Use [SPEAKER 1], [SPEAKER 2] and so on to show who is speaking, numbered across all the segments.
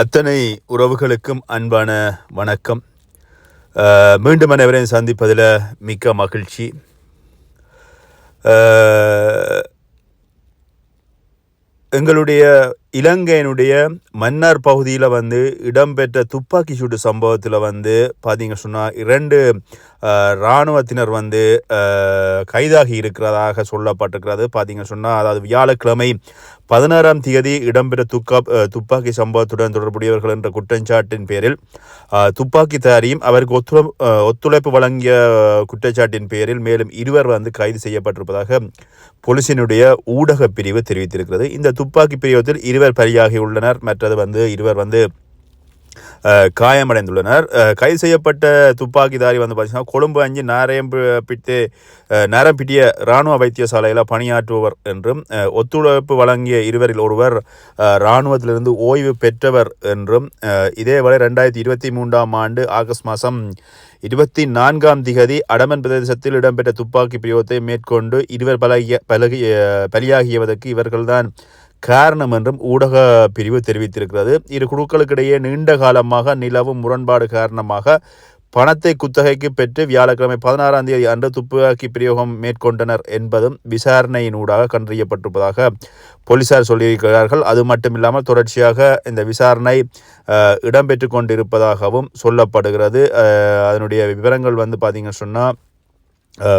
[SPEAKER 1] அத்தனை உறவுகளுக்கும் அன்பான வணக்கம் மீண்டும் அனைவரையும் சந்திப்பதில் மிக்க மகிழ்ச்சி எங்களுடைய இலங்கையினுடைய மன்னார் பகுதியில் வந்து இடம்பெற்ற துப்பாக்கி சூட்டு சம்பவத்தில் வந்து பார்த்தீங்க சொன்னால் இரண்டு இராணுவத்தினர் வந்து கைதாகி இருக்கிறதாக சொல்லப்பட்டிருக்கிறது பார்த்தீங்க சொன்னால் அதாவது வியாழக்கிழமை பதினாறாம் தேதி இடம்பெற்ற துக்கா துப்பாக்கி சம்பவத்துடன் தொடர்புடையவர்கள் என்ற குற்றச்சாட்டின் பேரில் துப்பாக்கி தாரியும் அவருக்கு ஒத்துழை ஒத்துழைப்பு வழங்கிய குற்றச்சாட்டின் பேரில் மேலும் இருவர் வந்து கைது செய்யப்பட்டிருப்பதாக போலீசினுடைய ஊடக பிரிவு தெரிவித்திருக்கிறது இந்த துப்பாக்கி பிரிவத்தில் இருவர் இருவர் பலியாகியுள்ளனர் மற்றது வந்து இருவர் வந்து காயமடைந்துள்ளனர் கைது செய்யப்பட்ட துப்பாக்கிதாரி வந்து பார்த்தீங்கன்னா கொழும்பு அஞ்சு நாரயம் பிட்டு நேரம் பிடிய இராணுவ வைத்தியசாலையில் பணியாற்றுபவர் என்றும் ஒத்துழைப்பு வழங்கிய இருவரில் ஒருவர் இராணுவத்திலிருந்து ஓய்வு பெற்றவர் என்றும் இதேவரை ரெண்டாயிரத்தி இருபத்தி மூன்றாம் ஆண்டு ஆகஸ்ட் மாதம் இருபத்தி நான்காம் திகதி அடமன் பிரதேசத்தில் இடம்பெற்ற துப்பாக்கி பிரயோகத்தை மேற்கொண்டு இருவர் பலகிய பழகி பலியாகியவதற்கு இவர்கள்தான் காரணம் என்றும் ஊடக பிரிவு தெரிவித்திருக்கிறது இரு குழுக்களுக்கிடையே நீண்ட காலமாக நிலவும் முரண்பாடு காரணமாக பணத்தை குத்தகைக்கு பெற்று வியாழக்கிழமை பதினாறாம் தேதி அன்று துப்பாக்கி பிரயோகம் மேற்கொண்டனர் என்பதும் விசாரணையினூடாக கண்டறியப்பட்டிருப்பதாக போலீசார் சொல்லியிருக்கிறார்கள் அது மட்டும் இல்லாமல் தொடர்ச்சியாக இந்த விசாரணை இடம்பெற்று கொண்டிருப்பதாகவும் சொல்லப்படுகிறது அதனுடைய விவரங்கள் வந்து பார்த்திங்கன்னு சொன்னால்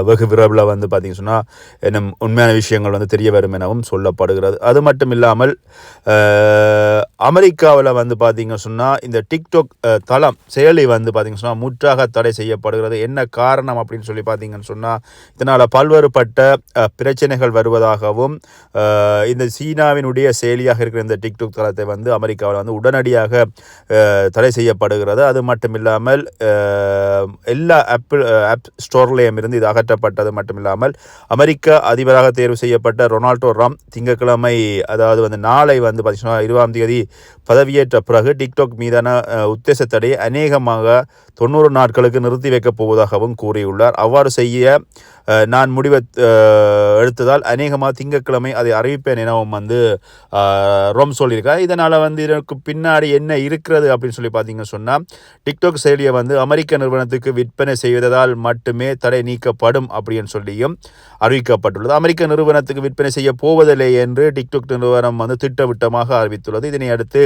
[SPEAKER 1] வெகு விரைவில் வந்து பார்த்திங்க சொன்னால் என்ன உண்மையான விஷயங்கள் வந்து தெரிய வரும் எனவும் சொல்லப்படுகிறது அது மட்டும் இல்லாமல் அமெரிக்காவில் வந்து பார்த்திங்க சொன்னால் இந்த டிக்டாக் தளம் செயலி வந்து பார்த்திங்க சொன்னால் முற்றாக தடை செய்யப்படுகிறது என்ன காரணம் அப்படின்னு சொல்லி பார்த்திங்கன்னு சொன்னால் இதனால் பல்வேறுபட்ட பிரச்சனைகள் வருவதாகவும் இந்த சீனாவினுடைய செயலியாக இருக்கிற இந்த டிக்டாக் தளத்தை வந்து அமெரிக்காவில் வந்து உடனடியாக தடை செய்யப்படுகிறது அது மட்டும் இல்லாமல் எல்லா ஆப்பிள் ஆப் ஸ்டோர்லேயும் இருந்து அகற்றப்பட்டது மட்டுமில்லாமல் அமெரிக்க அதிபராக தேர்வு செய்யப்பட்ட ரொனால்டோ ராம் திங்கட்கிழமை அதாவது வந்து நாளை வந்து பார்த்தீங்கன்னா இருபதாம் தேதி பதவியேற்ற பிறகு டிக்டாக் மீதான உத்தேச தடை அநேகமாக தொண்ணூறு நாட்களுக்கு நிறுத்தி வைக்கப் போவதாகவும் கூறியுள்ளார் அவ்வாறு செய்ய நான் முடிவை எடுத்ததால் அநேகமாக திங்கட்கிழமை அதை அறிவிப்பேன் எனவும் வந்து ரோம் சொல்லியிருக்கார் இதனால் வந்து இதற்கு பின்னாடி என்ன இருக்கிறது அப்படின்னு சொல்லி பார்த்தீங்கன்னு சொன்னால் டிக்டாக் செயலியை வந்து அமெரிக்க நிறுவனத்துக்கு விற்பனை செய்வதால் மட்டுமே தடை நீக்க செய்யப்படும் அப்படின்னு சொல்லியும் அறிவிக்கப்பட்டுள்ளது அமெரிக்க நிறுவனத்துக்கு விற்பனை செய்ய போவதில்லை என்று டிக்டாக் நிறுவனம் வந்து திட்டவிட்டமாக அறிவித்துள்ளது இதனை அடுத்து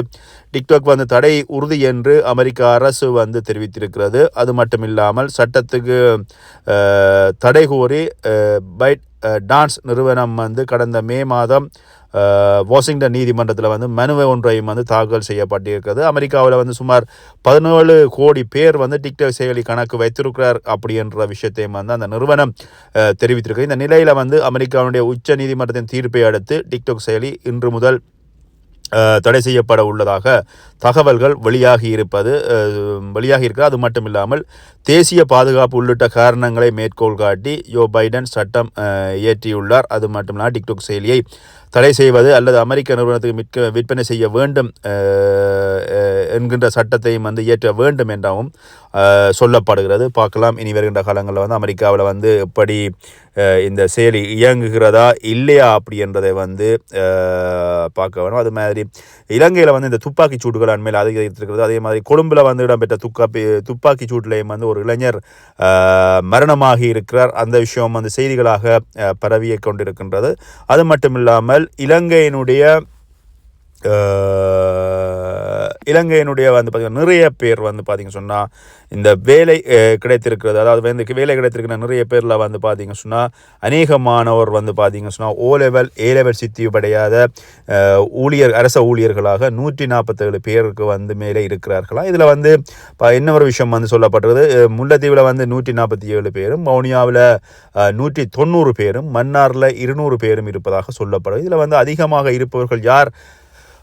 [SPEAKER 1] டிக்டாக் வந்து தடை உறுதி என்று அமெரிக்க அரசு வந்து தெரிவித்திருக்கிறது அது மட்டும் இல்லாமல் சட்டத்துக்கு தடை கோரி பைட் டான்ஸ் நிறுவனம் வந்து கடந்த மே மாதம் வாஷிங்டன் நீதிமன்றத்தில் வந்து மனுவை ஒன்றையும் வந்து தாக்கல் செய்யப்பட்டிருக்கிறது அமெரிக்காவில் வந்து சுமார் பதினேழு கோடி பேர் வந்து டிக்டாக் செயலி கணக்கு வைத்திருக்கிறார் அப்படின்ற விஷயத்தையும் வந்து அந்த நிறுவனம் தெரிவித்திருக்கு இந்த நிலையில் வந்து அமெரிக்காவுடைய உச்ச நீதிமன்றத்தின் தீர்ப்பை அடுத்து டிக்டாக் செயலி இன்று முதல் தடை செய்யப்பட உள்ளதாக தகவல்கள் வெளியாகி இருப்பது வெளியாகி இருக்கிறது அது மட்டும் இல்லாமல் தேசிய பாதுகாப்பு உள்ளிட்ட காரணங்களை மேற்கோள் காட்டி யோ பைடன் சட்டம் இயற்றியுள்ளார் அது மட்டுமில்லா டிக்டாக் செயலியை தடை செய்வது அல்லது அமெரிக்க நிறுவனத்துக்கு மிக்க விற்பனை செய்ய வேண்டும் என்கின்ற சட்டத்தையும் வந்து இயற்ற வேண்டும் என்றாவும் சொல்லப்படுகிறது பார்க்கலாம் இனி வருகின்ற காலங்களில் வந்து அமெரிக்காவில் வந்து எப்படி இந்த செயலி இயங்குகிறதா இல்லையா அப்படி என்றதை வந்து பார்க்க வேணும் அது மாதிரி இலங்கையில் வந்து இந்த துப்பாக்கி சூடுகள் அண்மையில் அதிகரித்திருக்கிறது அதே மாதிரி கொழும்பில் வந்து இடம்பெற்ற துப்பாக்கி துப்பாக்கி சூட்டிலையும் வந்து ஒரு இளைஞர் மரணமாகி இருக்கிறார் அந்த விஷயம் அந்த செய்திகளாக பரவிய கொண்டிருக்கின்றது அது மட்டும் இல்லாமல் இலங்கையினுடைய இலங்கையினுடைய வந்து பார்த்திங்கன்னா நிறைய பேர் வந்து பார்த்திங்க சொன்னால் இந்த வேலை கிடைத்திருக்கிறது அதாவது வந்து வேலை கிடைத்திருக்கிற நிறைய பேரில் வந்து பார்த்திங்க சொன்னால் அநேகமானவர் வந்து பார்த்திங்க சொன்னால் ஓ லெவல் ஏ லெவல் சித்தி படையாத ஊழியர் அரச ஊழியர்களாக நூற்றி நாற்பத்தேழு பேருக்கு வந்து மேலே இருக்கிறார்களா இதில் வந்து என்ன ஒரு விஷயம் வந்து சொல்லப்படுறது முல்லைத்தீவில் வந்து நூற்றி நாற்பத்தி ஏழு பேரும் மவுனியாவில் நூற்றி தொண்ணூறு பேரும் மன்னாரில் இருநூறு பேரும் இருப்பதாக சொல்லப்படுது இதில் வந்து அதிகமாக இருப்பவர்கள் யார்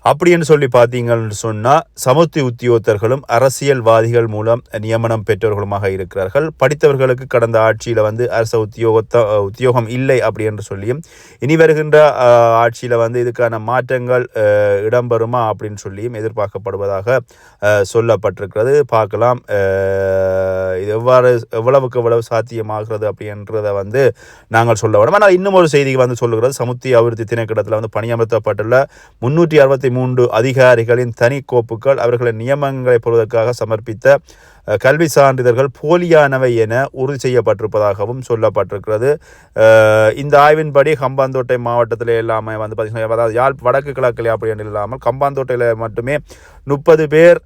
[SPEAKER 1] அப்படின்னு சொல்லி பார்த்தீங்கன்னு சொன்னால் சமுத்தி உத்தியோகத்தர்களும் அரசியல்வாதிகள் மூலம் நியமனம் பெற்றவர்களுமாக இருக்கிறார்கள் படித்தவர்களுக்கு கடந்த ஆட்சியில் வந்து அரச உத்தியோகத்த உத்தியோகம் இல்லை அப்படி என்று சொல்லியும் இனி வருகின்ற ஆட்சியில் வந்து இதுக்கான மாற்றங்கள் இடம்பெறுமா அப்படின்னு சொல்லியும் எதிர்பார்க்கப்படுவதாக சொல்லப்பட்டிருக்கிறது பார்க்கலாம் இது எவ்வாறு எவ்வளவுக்கு எவ்வளவு சாத்தியமாகிறது அப்படின்றத வந்து நாங்கள் சொல்ல வேண்டும் ஆனால் இன்னும் ஒரு செய்தி வந்து சொல்லுகிறது சமுத்தி அபிவிருத்தி திணைக்கடத்தில் வந்து பணியமர்த்தப்பட்டுள்ள முன்னூற்றி அறுபத்தி மூன்று அதிகாரிகளின் தனி கோப்புகள் அவர்களின் நியமனங்களை பெறுவதற்காக சமர்ப்பித்த கல்வி சான்றிதழ்கள் போலியானவை என உறுதி செய்யப்பட்டிருப்பதாகவும் சொல்லப்பட்டிருக்கிறது இந்த ஆய்வின்படி கம்பாந்தோட்டை மாவட்டத்தில் எல்லாமே வந்து பார்த்திங்கன்னா அதாவது யாழ் வடக்கு கிழக்கில் அப்படி என்று இல்லாமல் கம்பாந்தோட்டையில் மட்டுமே முப்பது பேர்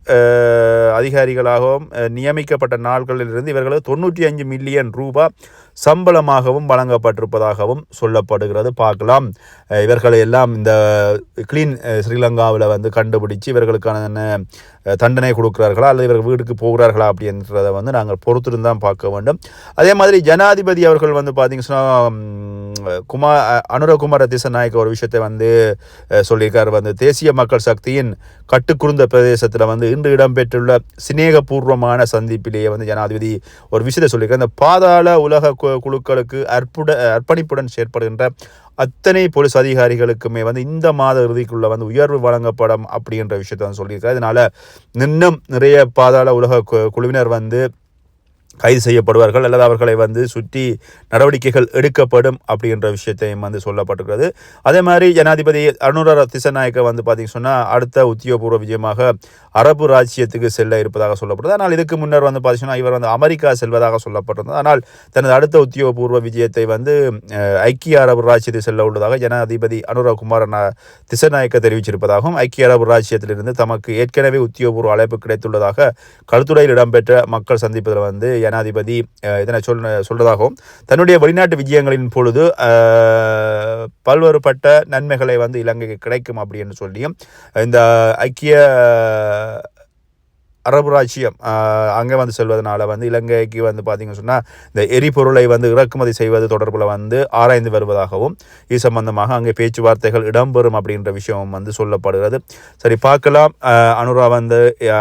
[SPEAKER 1] அதிகாரிகளாகவும் நியமிக்கப்பட்ட நாட்களிலிருந்து இவர்கள் தொண்ணூற்றி அஞ்சு மில்லியன் ரூபாய் சம்பளமாகவும் வழங்கப்பட்டிருப்பதாகவும் சொல்லப்படுகிறது பார்க்கலாம் இவர்களை எல்லாம் இந்த கிளீன் ஸ்ரீலங்காவில் வந்து கண்டுபிடிச்சு இவர்களுக்கான தண்டனை கொடுக்குறார்களா அல்லது இவர்கள் வீட்டுக்கு போகிறார்களா அப்படின்றத வந்து நாங்கள் பொறுத்திருந்து தான் பார்க்க வேண்டும் அதே மாதிரி ஜனாதிபதி அவர்கள் வந்து பார்த்தீங்கன்னா குமார் அனுரகுமார நாயக் ஒரு விஷயத்தை வந்து சொல்லியிருக்கார் வந்து தேசிய மக்கள் சக்தியின் கட்டுக்குறுந்த பிரதேசத்தில் வந்து இன்று இடம்பெற்றுள்ள சிநேகபூர்வமான சந்திப்பிலேயே வந்து ஜனாதிபதி ஒரு விஷயத்தை சொல்லியிருக்கார் இந்த பாதாள உலக குழுக்களுக்கு அற்புட அர்ப்பணிப்புடன் செயற்படுகின்ற அத்தனை போலீஸ் அதிகாரிகளுக்குமே வந்து இந்த மாத இறுதிக்குள்ளே வந்து உயர்வு வழங்கப்படும் அப்படின்ற விஷயத்த வந்து சொல்லியிருக்காரு இதனால் இன்னும் நிறைய பாதாள உலக குழுவினர் வந்து கைது செய்யப்படுவார்கள் அல்லது அவர்களை வந்து சுற்றி நடவடிக்கைகள் எடுக்கப்படும் அப்படின்ற விஷயத்தையும் வந்து சொல்லப்பட்டிருக்கிறது அதே மாதிரி ஜனாதிபதி அருணுர திசநாயக்க வந்து பார்த்திங்க சொன்னால் அடுத்த உத்தியோகபூர்வ விஜயமாக அரபு ராஜ்யத்துக்கு செல்ல இருப்பதாக சொல்லப்படுது ஆனால் இதுக்கு முன்னர் வந்து பார்த்திங்கன்னா இவர் வந்து அமெரிக்கா செல்வதாக சொல்லப்பட்டிருந்தது ஆனால் தனது அடுத்த உத்தியோகபூர்வ விஜயத்தை வந்து ஐக்கிய அரபு ராஜ்யத்தில் செல்ல உள்ளதாக ஜனாதிபதி அனுரகுமார் திசநாயக்க தெரிவிச்சிருப்பதாகவும் ஐக்கிய அரபு ராஜ்யத்திலிருந்து தமக்கு ஏற்கனவே உத்தியோகபூர்வ அழைப்பு கிடைத்துள்ளதாக கழுத்துறையில் இடம்பெற்ற மக்கள் சந்திப்பதில் வந்து ஜனாதிபதி இதனை சொல் சொல்றதாகவும் தன்னுடைய வெளிநாட்டு விஜயங்களின் பொழுது பல்வேறுபட்ட நன்மைகளை வந்து இலங்கைக்கு கிடைக்கும் அப்படின்னு சொல்லியும் இந்த ஐக்கிய அரபு ராஜ்யம் அங்கே வந்து செல்வதனால் வந்து இலங்கைக்கு வந்து பார்த்திங்கன்னு சொன்னால் இந்த எரிபொருளை வந்து இறக்குமதி செய்வது தொடர்பில் வந்து ஆராய்ந்து வருவதாகவும் இது சம்பந்தமாக அங்கே பேச்சுவார்த்தைகள் இடம்பெறும் அப்படின்ற விஷயமும் வந்து சொல்லப்படுகிறது சரி பார்க்கலாம் அனுரா வந்து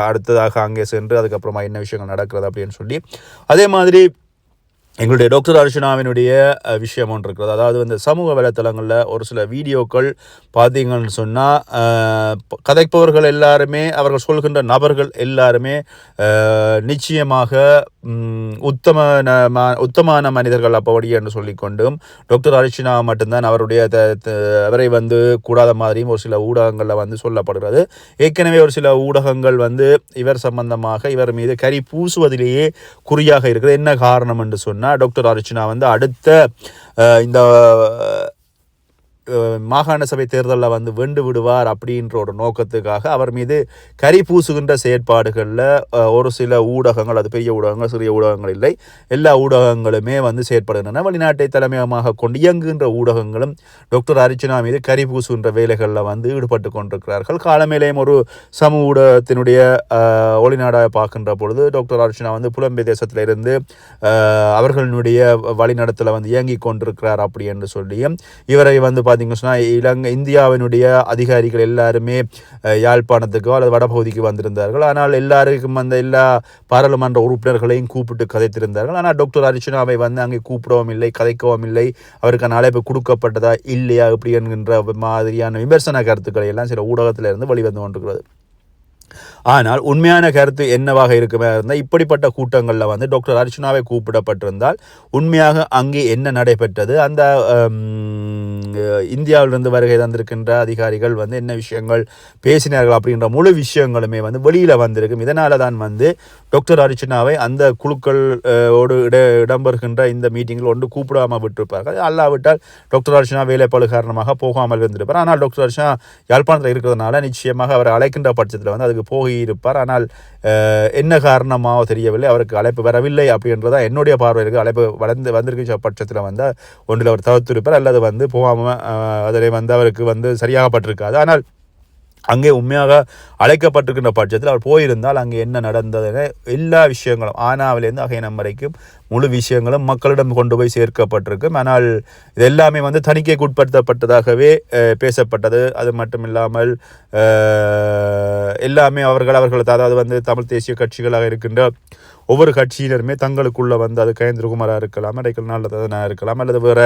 [SPEAKER 1] அடுத்ததாக அங்கே சென்று அதுக்கப்புறமா என்ன விஷயங்கள் நடக்கிறது அப்படின்னு சொல்லி அதே மாதிரி எங்களுடைய டாக்டர் அர்ஷனாவினுடைய விஷயம் ஒன்று இருக்கிறது அதாவது வந்து சமூக வலைத்தளங்களில் ஒரு சில வீடியோக்கள் பார்த்தீங்கன்னு சொன்னால் கதைப்பவர்கள் எல்லாருமே அவர்கள் சொல்கின்ற நபர்கள் எல்லாருமே நிச்சயமாக உத்தம உத்தமான மனிதர்கள் அப்படி என்று சொல்லிக்கொண்டும் டாக்டர் அரிஷினா மட்டும்தான் அவருடைய அவரை வந்து கூடாத மாதிரியும் ஒரு சில ஊடகங்களில் வந்து சொல்லப்படுகிறது ஏற்கனவே ஒரு சில ஊடகங்கள் வந்து இவர் சம்பந்தமாக இவர் மீது கறி பூசுவதிலேயே குறியாக இருக்கிறது என்ன காரணம் என்று சொன்னால் சொன்னால் டாக்டர் அர்ச்சனா வந்து அடுத்த இந்த மாகாண சபை தேர்தலில் வந்து வெண்டு விடுவார் அப்படின்ற ஒரு நோக்கத்துக்காக அவர் மீது கறி பூசுகின்ற செயற்பாடுகளில் ஒரு சில ஊடகங்கள் அது பெரிய ஊடகங்கள் சிறிய ஊடகங்கள் இல்லை எல்லா ஊடகங்களுமே வந்து செயற்படுகின்றன வெளிநாட்டை தலைமையமாக கொண்டு இயங்குகின்ற ஊடகங்களும் டாக்டர் அர்ச்சனா மீது கறி பூசுகின்ற வேலைகளில் வந்து ஈடுபட்டு கொண்டிருக்கிறார்கள் காலமேலையும் ஒரு சமூக ஊடகத்தினுடைய ஒளிநாடாக பார்க்கின்ற பொழுது டாக்டர் அர்ச்சனா வந்து புலம்பெய் இருந்து அவர்களுடைய வழிநடத்தில் வந்து இயங்கி கொண்டிருக்கிறார் அப்படி என்று சொல்லியும் இவரை வந்து பார்த்தீங்க சொன்னால் இலங்கை இந்தியாவினுடைய அதிகாரிகள் எல்லாருமே யாழ்ப்பாணத்துக்கோ அல்லது வடபகுதிக்கு வந்திருந்தார்கள் ஆனால் எல்லாருக்கும் அந்த எல்லா பாராளுமன்ற உறுப்பினர்களையும் கூப்பிட்டு கதைத்திருந்தார்கள் ஆனால் டாக்டர் அர்ச்சனாவை வந்து அங்கே கூப்பிடவும் இல்லை கதைக்கவும் இல்லை அவருக்கான அழைப்பு கொடுக்கப்பட்டதா இல்லையா இப்படி என்கின்ற மாதிரியான விமர்சன கருத்துக்களை எல்லாம் சில ஊடகத்திலிருந்து வெளிவந்து கொண்டிருக்கிறது ஆனால் உண்மையான கருத்து என்னவாக இருக்குமே இருந்தால் இப்படிப்பட்ட கூட்டங்களில் வந்து டாக்டர் அர்ச்சனாவை கூப்பிடப்பட்டிருந்தால் உண்மையாக அங்கே என்ன நடைபெற்றது அந்த இந்தியாவிலிருந்து வருகை தந்திருக்கின்ற அதிகாரிகள் வந்து என்ன விஷயங்கள் பேசினார்கள் அப்படின்ற முழு விஷயங்களுமே வந்து வெளியில் வந்திருக்கும் இதனால தான் வந்து டாக்டர் அர்ச்சனாவை அந்த குழுக்களோடு இட இடம்பெறுகின்ற இந்த மீட்டிங்கில் ஒன்று கூப்பிடாமல் விட்டிருப்பார்கள் அல்லாவிட்டால் டாக்டர் அர்ச்சனா வேலைப்பாடு காரணமாக போகாமல் இருந்திருப்பார் ஆனால் டாக்டர் அர்ச்சனா யாழ்ப்பாணத்தில் இருக்கிறதுனால நிச்சயமாக அவர் அழைக்கின்ற பட்சத்தில் வந்து அதுக்கு போகியிருப்பார் ஆனால் என்ன காரணமாக தெரியவில்லை அவருக்கு அழைப்பு வரவில்லை அப்படின்றதான் என்னுடைய பார்வையிற்கு அழைப்பு வளர்ந்து வந்திருக்கு பட்சத்தில் வந்து ஒன்றில் அவர் தவிர்த்திருப்பார் அல்லது வந்து போகாமல் அதில் வந்து அவருக்கு வந்து சரியாகப்பட்டிருக்காது ஆனால் அங்கே உண்மையாக அழைக்கப்பட்டிருக்கின்ற பட்சத்தில் அவர் போயிருந்தால் அங்கே என்ன நடந்ததுன்னு எல்லா விஷயங்களும் ஆனாவிலேருந்து அகைனம் வரைக்கும் முழு விஷயங்களும் மக்களிடம் கொண்டு போய் சேர்க்கப்பட்டிருக்கும் ஆனால் இது எல்லாமே வந்து தணிக்கைக்கு உட்படுத்தப்பட்டதாகவே பேசப்பட்டது அது மட்டும் இல்லாமல் எல்லாமே அவர்கள் அவர்கள் அதாவது வந்து தமிழ் தேசிய கட்சிகளாக இருக்கின்ற ஒவ்வொரு கட்சியினருமே தங்களுக்குள்ளே வந்து அது கயந்திரகுமாராக இருக்கலாம் அடைக்கல் நல்லதாக இருக்கலாம் அல்லது வேறு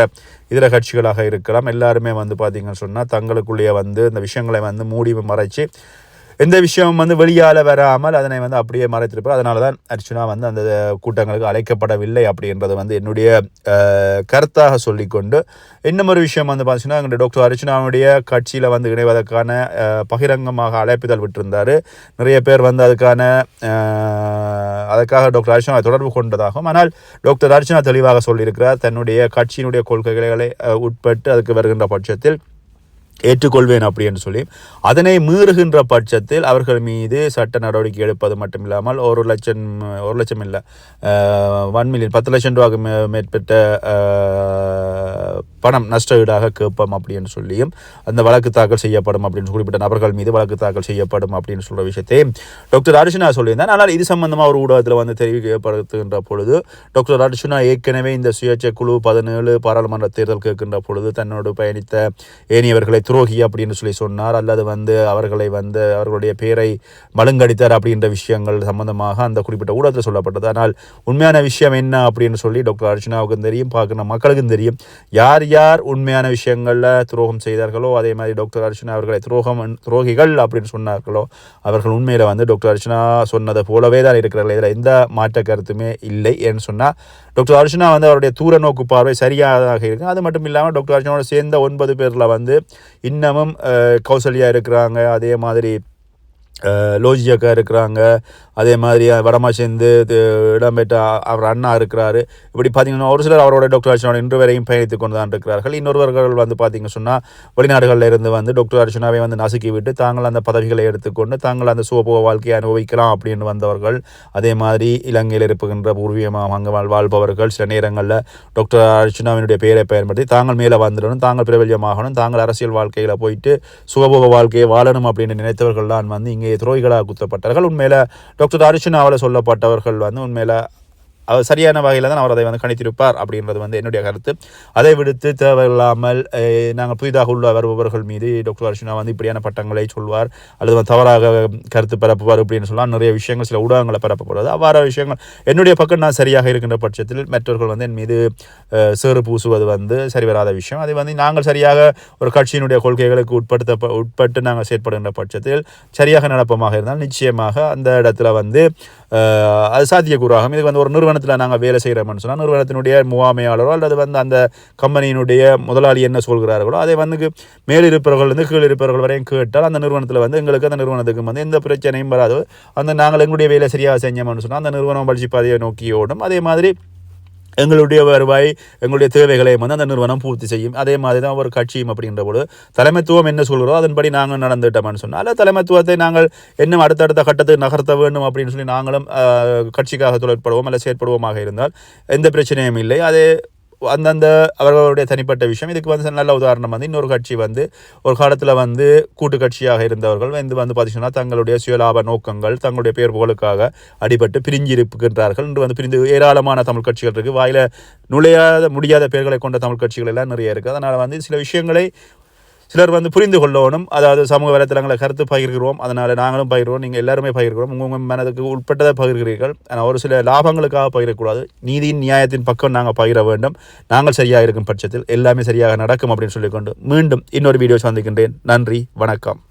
[SPEAKER 1] இதர கட்சிகளாக இருக்கலாம் எல்லாருமே வந்து பார்த்திங்கன்னு சொன்னால் தங்களுக்குள்ளேயே வந்து இந்த விஷயங்களை வந்து மூடி மறைச்சு எந்த விஷயமும் வந்து வெளியால் வராமல் அதனை வந்து அப்படியே மறைத்திருப்பார் அதனால தான் அர்ச்சுனா வந்து அந்த கூட்டங்களுக்கு அழைக்கப்படவில்லை அப்படின்றது வந்து என்னுடைய கருத்தாக சொல்லிக்கொண்டு இன்னும் ஒரு விஷயம் வந்து பார்த்தீங்கன்னா டாக்டர் அர்ச்சுனாவுடைய கட்சியில் வந்து இணைவதற்கான பகிரங்கமாக அழைப்புதல் விட்டிருந்தார் நிறைய பேர் வந்து அதுக்கான அதற்காக டாக்டர் அர்ச்சனா தொடர்பு கொண்டதாகும் ஆனால் டாக்டர் அர்ச்சனா தெளிவாக சொல்லியிருக்கிறார் தன்னுடைய கட்சியினுடைய கொள்கைகளை உட்பட்டு அதுக்கு வருகின்ற பட்சத்தில் ஏற்றுக்கொள்வேன் அப்படின்னு சொல்லி அதனை மீறுகின்ற பட்சத்தில் அவர்கள் மீது சட்ட நடவடிக்கை எடுப்பது மட்டும் இல்லாமல் ஒரு லட்சம் ஒரு லட்சம் இல்லை ஒன் மில்லியன் பத்து லட்சம் ரூபாய்க்கு மேற்பட்ட பணம் நஷ்ட ஈடாக கேட்போம் அப்படின்னு சொல்லியும் அந்த வழக்கு தாக்கல் செய்யப்படும் அப்படின்னு குறிப்பிட்ட நபர்கள் மீது வழக்கு தாக்கல் செய்யப்படும் அப்படின்னு சொல்கிற விஷயத்தை டாக்டர் அர்ஜுனா சொல்லியிருந்தார் ஆனால் இது சம்பந்தமாக ஒரு ஊடகத்தில் வந்து தெரிவிக்கப்படுத்துகின்ற பொழுது டாக்டர் அர்ஜுனா ஏற்கனவே இந்த சுயேட்சை குழு பதினேழு பாராளுமன்ற தேர்தல் கேட்கின்ற பொழுது தன்னோடு பயணித்த ஏனியவர்களை துரோகி அப்படின்னு சொல்லி சொன்னார் அல்லது வந்து அவர்களை வந்து அவர்களுடைய பேரை மலுங்கடித்தார் அப்படின்ற விஷயங்கள் சம்பந்தமாக அந்த குறிப்பிட்ட ஊடகத்தில் சொல்லப்பட்டது ஆனால் உண்மையான விஷயம் என்ன அப்படின்னு சொல்லி டாக்டர் அர்ஜுனாவுக்கும் தெரியும் பார்க்குற மக்களுக்கும் தெரியும் யார் யார் உண்மையான விஷயங்களில் துரோகம் செய்தார்களோ அதே மாதிரி டாக்டர் அர்ச்சனா அவர்களை துரோகம் துரோகிகள் அப்படின்னு சொன்னார்களோ அவர்கள் உண்மையில் வந்து டாக்டர் அர்ச்சனா சொன்னதை போலவே தான் இருக்கிறார்கள் இதில் எந்த மாற்ற கருத்துமே இல்லை ஏன்னு சொன்னால் டாக்டர் அர்ச்சனா வந்து அவருடைய தூர நோக்கு பார்வை சரியாக இருக்குது அது மட்டும் இல்லாமல் டாக்டர் அர்ச்சனாவோட சேர்ந்த ஒன்பது பேரில் வந்து இன்னமும் கௌசல்யா இருக்கிறாங்க அதே மாதிரி லோஜியக்கா இருக்கிறாங்க அதே மாதிரி வடமா சேர்ந்து இடம்பெற்ற அவர் அண்ணா இருக்கிறாரு இப்படி பார்த்தீங்கன்னா ஒரு சிலர் அவரோட டாக்டர் அர்ச்சனாவோட இன்று வரையும் பயணித்து கொண்டு தான் இருக்கிறார்கள் இன்னொருவர்கள் வந்து பார்த்திங்க சொன்னால் வெளிநாடுகளில் இருந்து வந்து டாக்டர் அர்ச்சனாவை வந்து நசுக்கி விட்டு தாங்கள் அந்த பதவிகளை எடுத்துக்கொண்டு தாங்கள் அந்த சுவபோக வாழ்க்கையை அனுபவிக்கலாம் அப்படின்னு வந்தவர்கள் அதே மாதிரி இலங்கையில் இருப்புகின்ற பூர்வீகமாக அங்கே வாழ்பவர்கள் சில நேரங்களில் டாக்டர் அர்ச்சனாவினுடைய பெயரை பயன்படுத்தி தாங்கள் மேலே வந்துடணும் தாங்கள் பிரபல்யமாகணும் தாங்கள் அரசியல் வாழ்க்கையில் போயிட்டு சுகபோக வாழ்க்கையை வாழணும் அப்படின்னு நினைத்தவர்கள் தான் வந்து இங்கே இங்கே துரோகிகளாக குத்தப்பட்டார்கள் உண்மையில் டாக்டர் அர்ச்சனா அவளை சொல்லப்பட்டவர்கள் வந்து உண்மையில் அவர் சரியான வகையில் தான் அவர் அதை வந்து கணித்திருப்பார் அப்படின்றது வந்து என்னுடைய கருத்து அதை விடுத்து தேவையில்லாமல் நாங்கள் புதிதாக உள்ள வருபவர்கள் மீது டாக்டர் அர்ஷனா வந்து இப்படியான பட்டங்களை சொல்வார் அல்லது தவறாக கருத்து பரப்புவார் அப்படின்னு சொல்லலாம் நிறைய விஷயங்கள் சில ஊடகங்களை பரப்பப்படுவது அவ்வாறு விஷயங்கள் என்னுடைய பக்கம் நான் சரியாக இருக்கின்ற பட்சத்தில் மற்றவர்கள் வந்து என் மீது சேறு பூசுவது வந்து சரி வராத விஷயம் அதை வந்து நாங்கள் சரியாக ஒரு கட்சியினுடைய கொள்கைகளுக்கு உட்படுத்த உட்பட்டு நாங்கள் செயற்படுகின்ற பட்சத்தில் சரியாக நடப்பமாக இருந்தால் நிச்சயமாக அந்த இடத்துல வந்து அது சாத்தியக்கூறாகும் இது வந்து ஒரு நிறுவனம் நிறுவனத்தில் நாங்கள் வேலை செய்கிறோம்னு சொன்னால் நிறுவனத்தினுடைய முகாமையாளரோ அல்லது வந்து அந்த கம்பெனியினுடைய முதலாளி என்ன சொல்கிறார்களோ அதை வந்து மேலிருப்பவர்கள் வந்து கீழ் இருப்பவர்கள் வரையும் கேட்டால் அந்த நிறுவனத்தில் வந்து எங்களுக்கு அந்த நிறுவனத்துக்கு வந்து எந்த பிரச்சனையும் வராது அந்த நாங்கள் எங்களுடைய வேலை சரியாக செஞ்சோம்னு சொன்னால் அந்த நிறுவனம் வளர்ச்சி பாதையை நோக்கி ஓடும் அதே மாதிரி எங்களுடைய வருவாய் எங்களுடைய தேவைகளையும் வந்து அந்த நிறுவனம் பூர்த்தி செய்யும் அதே மாதிரி தான் ஒரு கட்சியும் அப்படின்ற போது தலைமைத்துவம் என்ன சொல்கிறோம் அதன்படி நாங்கள் நடந்துட்டோம்னு சொன்னால் தலைமைத்துவத்தை நாங்கள் இன்னும் அடுத்தடுத்த கட்டத்துக்கு நகர்த்த வேண்டும் அப்படின்னு சொல்லி நாங்களும் கட்சிக்காக தொழிற்படுவோம் அல்ல செயற்படுவோமாக இருந்தால் எந்த பிரச்சனையும் இல்லை அதே அந்தந்த அவர்களுடைய தனிப்பட்ட விஷயம் இதுக்கு வந்து நல்ல உதாரணம் வந்து இன்னொரு கட்சி வந்து ஒரு காலத்தில் வந்து கூட்டு கட்சியாக இருந்தவர்கள் வந்து வந்து பார்த்தீங்கன்னா தங்களுடைய சுயலாப நோக்கங்கள் தங்களுடைய பேர் புகழுக்காக அடிபட்டு பிரிஞ்சு இருக்கின்றார்கள் இன்று வந்து பிரிந்து ஏராளமான தமிழ் கட்சிகள் இருக்குது வாயில் நுழையாத முடியாத பேர்களை கொண்ட தமிழ் கட்சிகள் எல்லாம் நிறைய இருக்குது அதனால் வந்து சில விஷயங்களை சிலர் வந்து புரிந்து கொள்ளவனும் அதாவது சமூக வலைத்தளங்களை கருத்து பகிர்கிறோம் அதனால் நாங்களும் பகிர்கிறோம் நீங்கள் எல்லாருமே பகிர்கிறோம் உங்கள் உங்கள் மனதுக்கு உட்பட்டதை பகிர்கிறீர்கள் ஆனால் ஒரு சில லாபங்களுக்காக பகிரக்கூடாது நீதியின் நியாயத்தின் பக்கம் நாங்கள் பகிர வேண்டும் நாங்கள் சரியாக இருக்கும் பட்சத்தில் எல்லாமே சரியாக நடக்கும் அப்படின்னு சொல்லிக்கொண்டு மீண்டும் இன்னொரு வீடியோ சந்திக்கின்றேன் நன்றி வணக்கம்